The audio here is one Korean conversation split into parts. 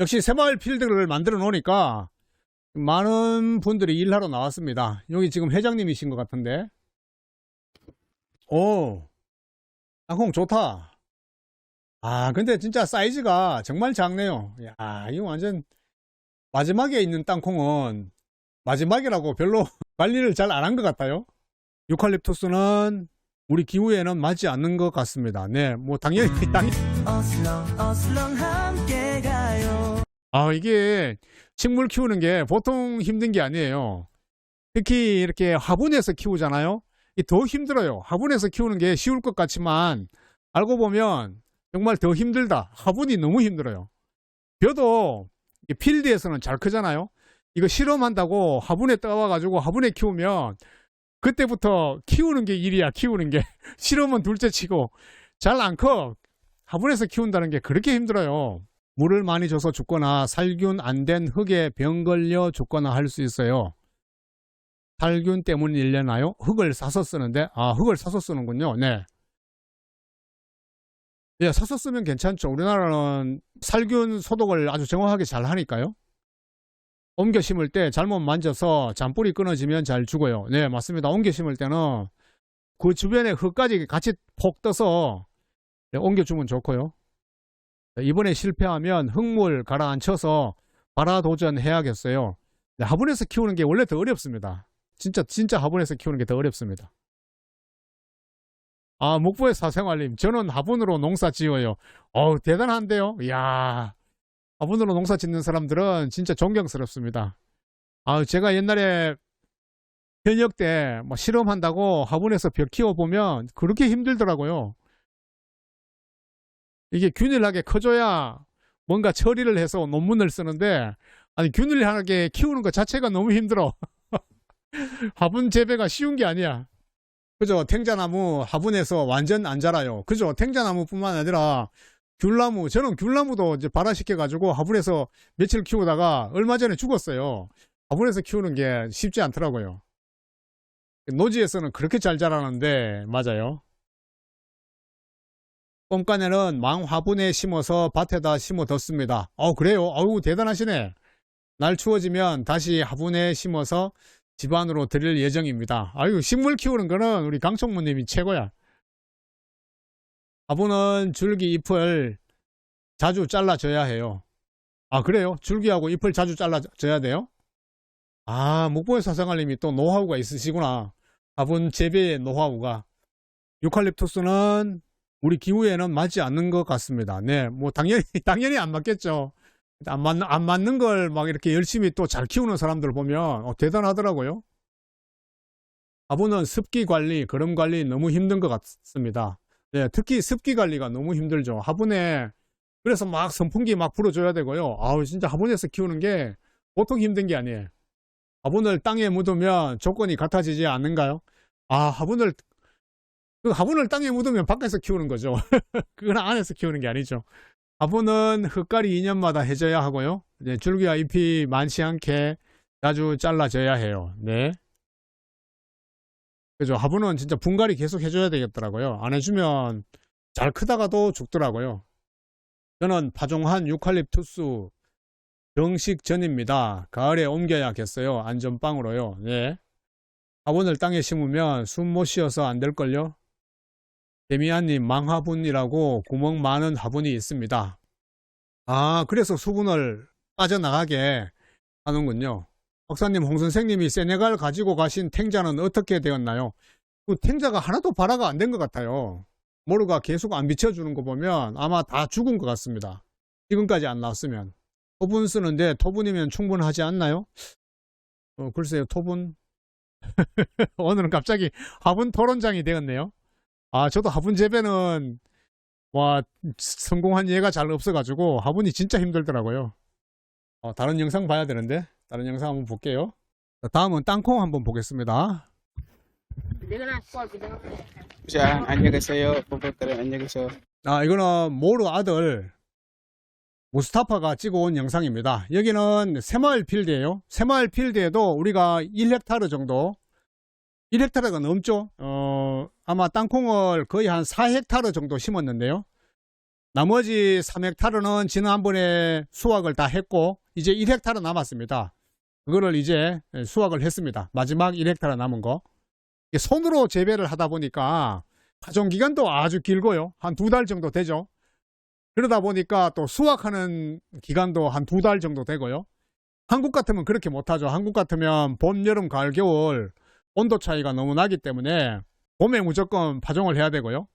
역시 새마을 필드를 만들어 놓으니까 많은 분들이 일하러 나왔습니다. 여기 지금 회장님이신 것 같은데. 오, 땅콩 좋다. 아, 근데 진짜 사이즈가 정말 작네요. 야, 이거 완전 마지막에 있는 땅콩은 마지막이라고 별로 관리를 잘 안 한 것 같아요. 유칼립투스는 우리 기후에는 맞지 않는 것 같습니다. 네, 뭐 당연히 당연히 함께 가요 아, 이게 식물 키우는 게 보통 힘든 게 아니에요. 특히 이렇게 화분에서 키우잖아요. 더 힘들어요. 화분에서 키우는 게 쉬울 것 같지만 알고 보면 정말 더 힘들다. 화분이 너무 힘들어요. 벼도 이 필드에서는 잘 크잖아요. 이거 실험한다고 화분에 떠와가지고 화분에 키우면 그때부터 키우는 게 일이야. 키우는 게 실험은 둘째 치고 잘 안 커. 화분에서 키운다는 게 그렇게 힘들어요. 물을 많이 줘서 죽거나 살균 안 된 흙에 병 걸려 죽거나 할 수 있어요. 살균 때문이려나요? 흙을 사서 쓰는데 아 흙을 사서 쓰는군요. 네. 예, 사서 쓰면 괜찮죠. 우리나라는 살균 소독을 아주 정확하게 잘 하니까요. 옮겨 심을 때 잘못 만져서 잔뿌리 끊어지면 잘 죽어요. 네, 맞습니다. 옮겨 심을 때는 그 주변에 흙까지 같이 폭 떠서 네, 옮겨 주면 좋고요. 이번에 실패하면 흙물 가라앉혀서 발화 도전 해야겠어요. 네, 화분에서 키우는 게 원래 더 어렵습니다. 진짜 진짜 화분에서 키우는 게 더 어렵습니다. 아 목포의 사생활님 저는 화분으로 농사 지어요. 어우 대단한데요. 이야 화분으로 농사 짓는 사람들은 진짜 존경스럽습니다. 아 제가 옛날에 현역 때 뭐 실험한다고 화분에서 벼 키워 보면 그렇게 힘들더라고요. 이게 균일하게 커져야 뭔가 처리를 해서 논문을 쓰는데 아니 균일하게 키우는 것 자체가 너무 힘들어. 화분 재배가 쉬운 게 아니야. 그죠? 탱자나무 화분에서 완전 안 자라요. 그죠? 탱자나무뿐만 아니라 귤나무, 저는 귤나무도 이제 발화시켜 가지고 화분에서 며칠 키우다가 얼마 전에 죽었어요. 화분에서 키우는 게 쉽지 않더라고요. 노지에서는 그렇게 잘 자라는데, 맞아요. 꼼까네는 망 화분에 심어서 밭에다 심어뒀습니다. 어, 그래요? 어우, 대단하시네. 날 추워지면 다시 화분에 심어서 집안으로 드릴 예정입니다. 아유, 식물 키우는 거는 우리 강총무님이 최고야. 화분은 줄기 잎을 자주 잘라줘야 해요. 아, 그래요? 줄기하고 잎을 자주 잘라줘야 돼요? 아, 목포의 사생활님이 또 노하우가 있으시구나. 화분 재배의 노하우가. 유칼립투스는 우리 기후에는 맞지 않는 것 같습니다. 네, 뭐 당연히 당연히 안 맞겠죠. 안 맞는 안 맞는 걸 막 이렇게 열심히 또 잘 키우는 사람들 보면 어, 대단하더라고요. 화분은 습기 관리, 거름 관리 너무 힘든 것 같습니다. 네, 특히 습기 관리가 너무 힘들죠. 화분에 그래서 막 선풍기 막 불어줘야 되고요. 아우 진짜 화분에서 키우는 게 보통 힘든 게 아니에요. 화분을 땅에 묻으면 조건이 같아지지 않는가요? 아 화분을 그 화분을 땅에 묻으면 밖에서 키우는 거죠. 그건 안에서 키우는 게 아니죠. 화분은 흙갈이 2년마다 해줘야 하고요. 이제 줄기와 잎이 많지 않게 자주 잘라줘야 해요. 네. 그죠. 화분은 진짜 분갈이 계속 해줘야 되겠더라고요. 안 해주면 잘 크다가도 죽더라고요. 저는 파종한 유칼립투스 정식 전입니다. 가을에 옮겨야겠어요. 안전빵으로요. 네. 화분을 땅에 심으면 숨 못 쉬어서 안 될걸요? 데미안님 망화분이라고 구멍 많은 화분이 있습니다. 아, 그래서 수분을 빠져나가게 하는군요. 박사님, 홍 선생님이 세네갈 가지고 가신 탱자는 어떻게 되었나요? 그 탱자가 하나도 발화가 안 된 것 같아요. 모루가 계속 안 비춰주는 거 보면 아마 다 죽은 것 같습니다. 지금까지 안 나왔으면. 토분 쓰는데 토분이면 충분하지 않나요? 어, 글쎄요, 토분. 오늘은 갑자기 화분 토론장이 되었네요. 아, 저도 화분 재배는 와 성공한 예가 잘 없어가지고 화분이 진짜 힘들더라고요. 어, 다른 영상 봐야 되는데 다른 영상 한번 볼게요. 자, 다음은 땅콩 한번 보겠습니다. Siya, 안녕하세요. 부부들 안녕하세요. 아, 이거는 모루 아들 무스타파가 찍어온 영상입니다. 여기는 새마을 필드예요. 새마을 필드에도 우리가 1헥타르 정도 1헥타르가 넘죠. 어, 아마 땅콩을 거의 한 4헥타르 정도 심었는데요. 나머지 3헥타르는 지난번에 수확을 다 했고 이제 1헥타르 남았습니다. 그거를 이제 수확을 했습니다. 마지막 1헥타르 남은 거. 손으로 재배를 하다 보니까 파종 기간도 아주 길고요. 한 두 달 정도 되죠. 그러다 보니까 또 수확하는 기간도 한 두 달 정도 되고요. 한국 같으면 그렇게 못하죠. 한국 같으면 봄, 여름, 가을, 겨울 온도 차이가 너무 나기 때문에 봄에 무조건 파종을 해야 되고요.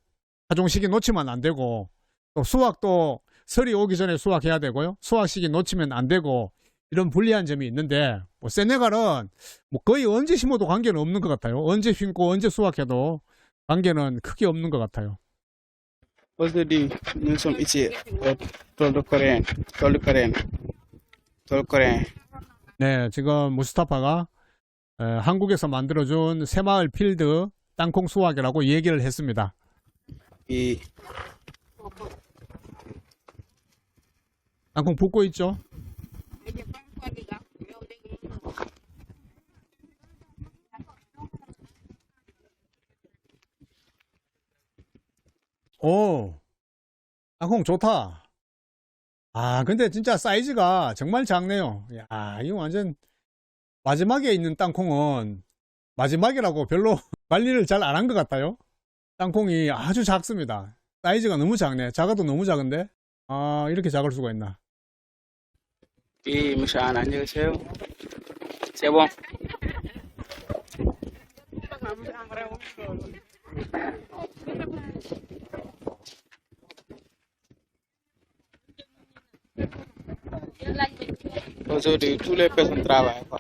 파종 시기 놓치면 안 되고 또 수확도 설이 오기 전에 수확해야 되고요. 수확 시기 놓치면 안 되고 이런 불리한 점이 있는데 뭐 세네갈은 뭐 거의 언제 심어도 관계는 없는 것 같아요. 언제 심고 언제 수확해도 관계는 크게 없는 것 같아요. Aujourd'hui, nous sommes ici au Coréen. Coréen. coréen. 네, 지금 무스타파가 에, 한국에서 만들어준 새마을 필드 땅콩 수확이라고 얘기를 했습니다. Et 땅콩 붓고 있죠? 오, 땅콩 좋다. 아, 근데 진짜 사이즈가 정말 작네요. 야, 이거 완전 마지막에 있는 땅콩은 마지막이라고 별로 관리를 잘 안 한 것 같아요. 땅콩이 아주 작습니다. 사이즈가 너무 작네. 작아도 너무 작은데? 아, 이렇게 작을 수가 있나? monsieur Anne, 안녕하세요. Les personnes travaillent. quoi.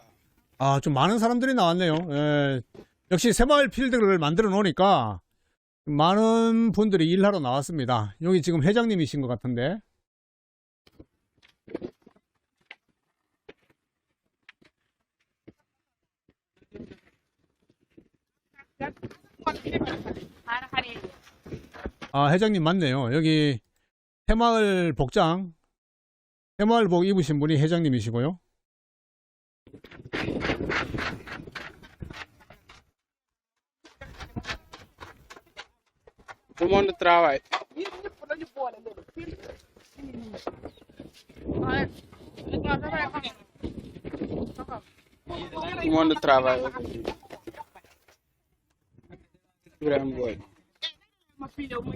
아, 좀 많은 사람들이 나왔네요. 예, 역시 새마을 필드를 만들어 놓으니까 많은 분들이 일하러 나왔습니다. 여기 지금 회장님이신 것 같은데. 아, 회장님 맞네요. 여기 새마을 복장, 새마을복 입으신 분이 회장님이시고요. Tout le monde travaille. Tout le monde travaille. aujourd'hui. Ibrahim Boy.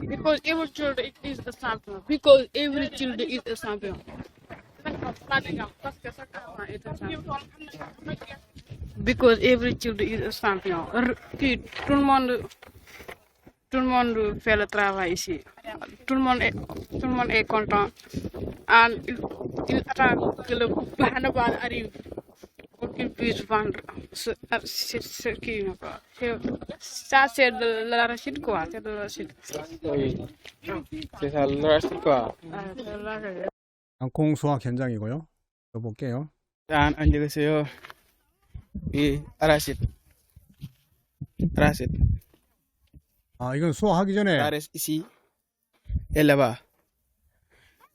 Because every child is a champion. Because every child is a champion. Because every child is a champion. Tout le monde, tout le monde fait le travail ici. Tout le monde est, tout le monde est content. Et il, il attend que le carnaval arrive pour qu'il puisse vendre ce, ce, ce qui quoi. C'est- Ça c'est de l'arachide quoi. C'est de l'arachide. Oui. C'est ça reste quoi. Ah, c'est de l'arachide. 땅콩 수확 현장이고요. 또 볼게요. An 안녕하세요. 이 arachide. Arachide. 아, 이건 수확하기 전에 ici et là-bas.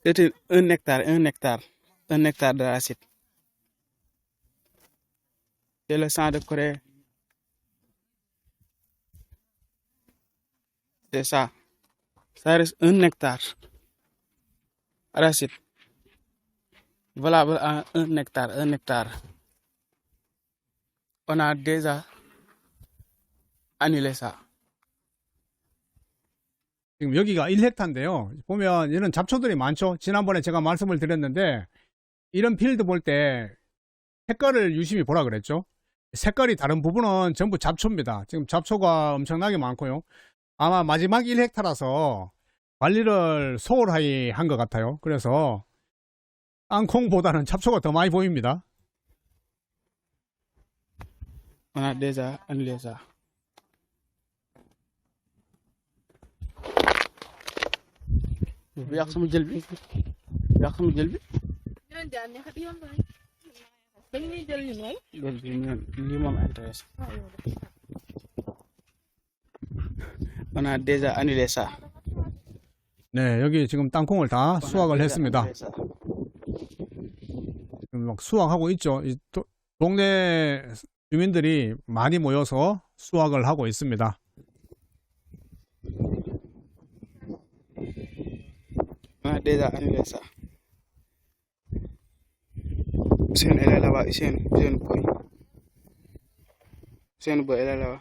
C'est un hectare, un hectare, un hectare d'arachide. C'est le sang de Corée. C'est ça. Ça reste un hectare. Arachide. Valable à un hectare, un hectare. On a déjà annulé ça. 지금 여기가 1헥타인데요. 보면 이런 잡초들이 많죠. 지난번에 제가 말씀을 드렸는데 이런 필드 볼 때 색깔을 유심히 보라 그랬죠. 색깔이 다른 부분은 전부 잡초입니다. 지금 잡초가 엄청나게 많고요. 아마 마지막 1헥타라서 관리를 소홀하게 한 것 같아요. 그래서 땅콩보다는 잡초가 더 많이 보입니다. On a déjà annulé ça. bu yàq sama jël bi bu yàq sama jël bi jël bi ñun lii moom intéresse on a déjà annulé ça 네, 여기 지금 땅콩을 다 수확을 했습니다. 막 수확하고 있죠. 이 도- 동네 주민들이 많이 모여서 수확을 하고 있습니다. elle est là-bas. Hussein, Hussein Boy. Hussein Boy, elle est là-bas.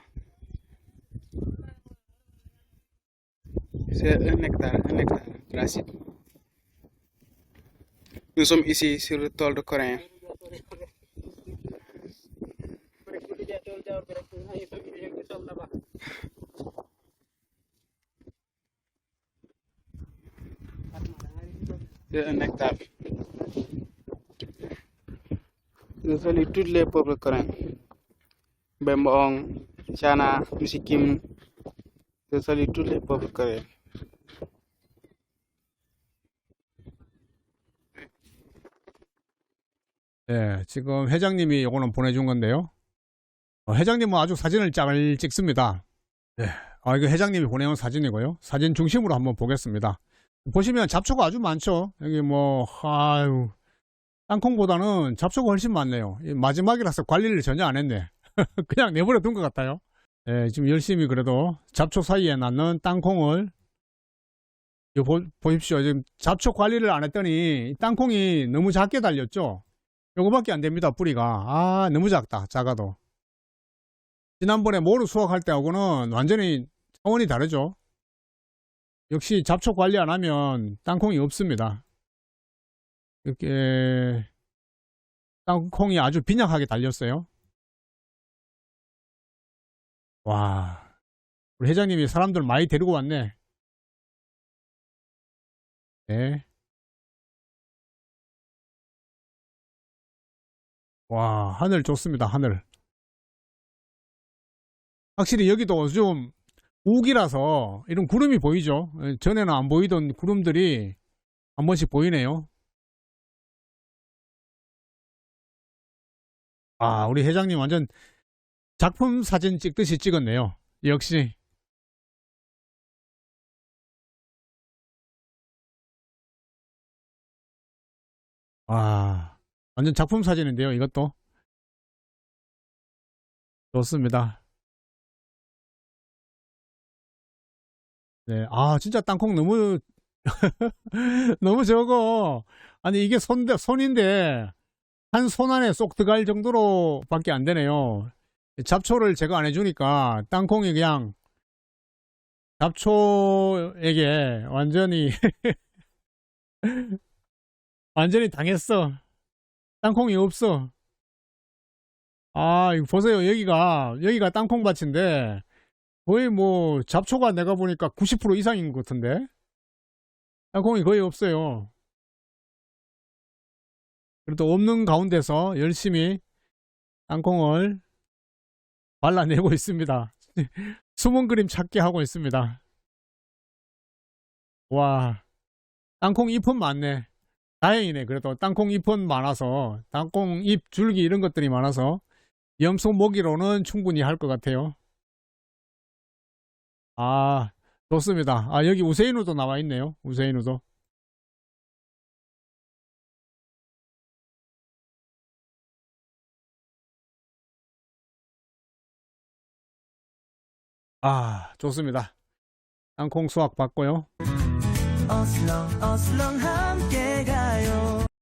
C'est un hectare, un hectare, classique. Nous sommes ici sur le tool de Coréen. C'est un hectare. Je salue tous les peuples coréens. Bemboong, Chana, Musikim. Je salue tous les peuples coréens. 네, 지금 회장님이 이거는 보내준 건데요. 어, 회장님은 아주 사진을 잘 찍습니다. 네, 아, 이거 회장님이 보내온 사진이고요. 사진 중심으로 한번 보겠습니다. 보시면 잡초가 아주 많죠. 여기 뭐, 아유, 땅콩보다는 잡초가 훨씬 많네요. 이 마지막이라서 관리를 전혀 안 했네. 그냥 내버려 둔 것 같아요. 네, 지금 열심히 그래도 잡초 사이에 낳는 땅콩을 보, 보십시오. 지금 잡초 관리를 안 했더니 이 땅콩이 너무 작게 달렸죠. 요거밖에 안 됩니다, 뿌리가. 아, 너무 작다, 작아도. 지난번에 모루 수확할 때하고는 완전히 차원이 다르죠. 역시 잡초 관리 안 하면 땅콩이 없습니다. 이렇게 땅콩이 아주 빈약하게 달렸어요. 와, 우리 회장님이 사람들 많이 데리고 왔네. 네. 와, 하늘 좋습니다, 하늘. 확실히 여기도 좀 우기라서 이런 구름이 보이죠? 예, 전에는 안 보이던 구름들이 한 번씩 보이네요. 아, 우리 회장님 완전 작품 사진 찍듯이 찍었네요. 역시. 아, 완전 작품 사진인데요, 이것도. 좋습니다. 네, 아, 진짜 땅콩 너무, 너무 적어. 아니, 이게 손, 손인데, 한 손 안에 쏙 들어갈 정도로 밖에 안 되네요. 잡초를 제가 안 해주니까, 땅콩이 그냥, 잡초에게 완전히, 완전히 당했어. 땅콩이 없어. 아, 이거 보세요. 여기가, 여기가 땅콩밭인데, 거의 뭐, 잡초가 내가 보니까 90% 이상인 것 같은데? 땅콩이 거의 없어요. 그래도 없는 가운데서 열심히 땅콩을 발라내고 있습니다. 숨은 그림 찾기 하고 있습니다. 와, 땅콩 잎은 많네. 다행이네. 그래도 땅콩 잎은 많아서, 땅콩 잎, 줄기 이런 것들이 많아서, 염소 먹이로는 충분히 할 것 같아요. 아, 좋습니다. 아, 여기 우세인우도 나와 있네요. 우세인우도. 아, 좋습니다. 땅콩 수확 받고요. 어슬렁 어슬렁 함께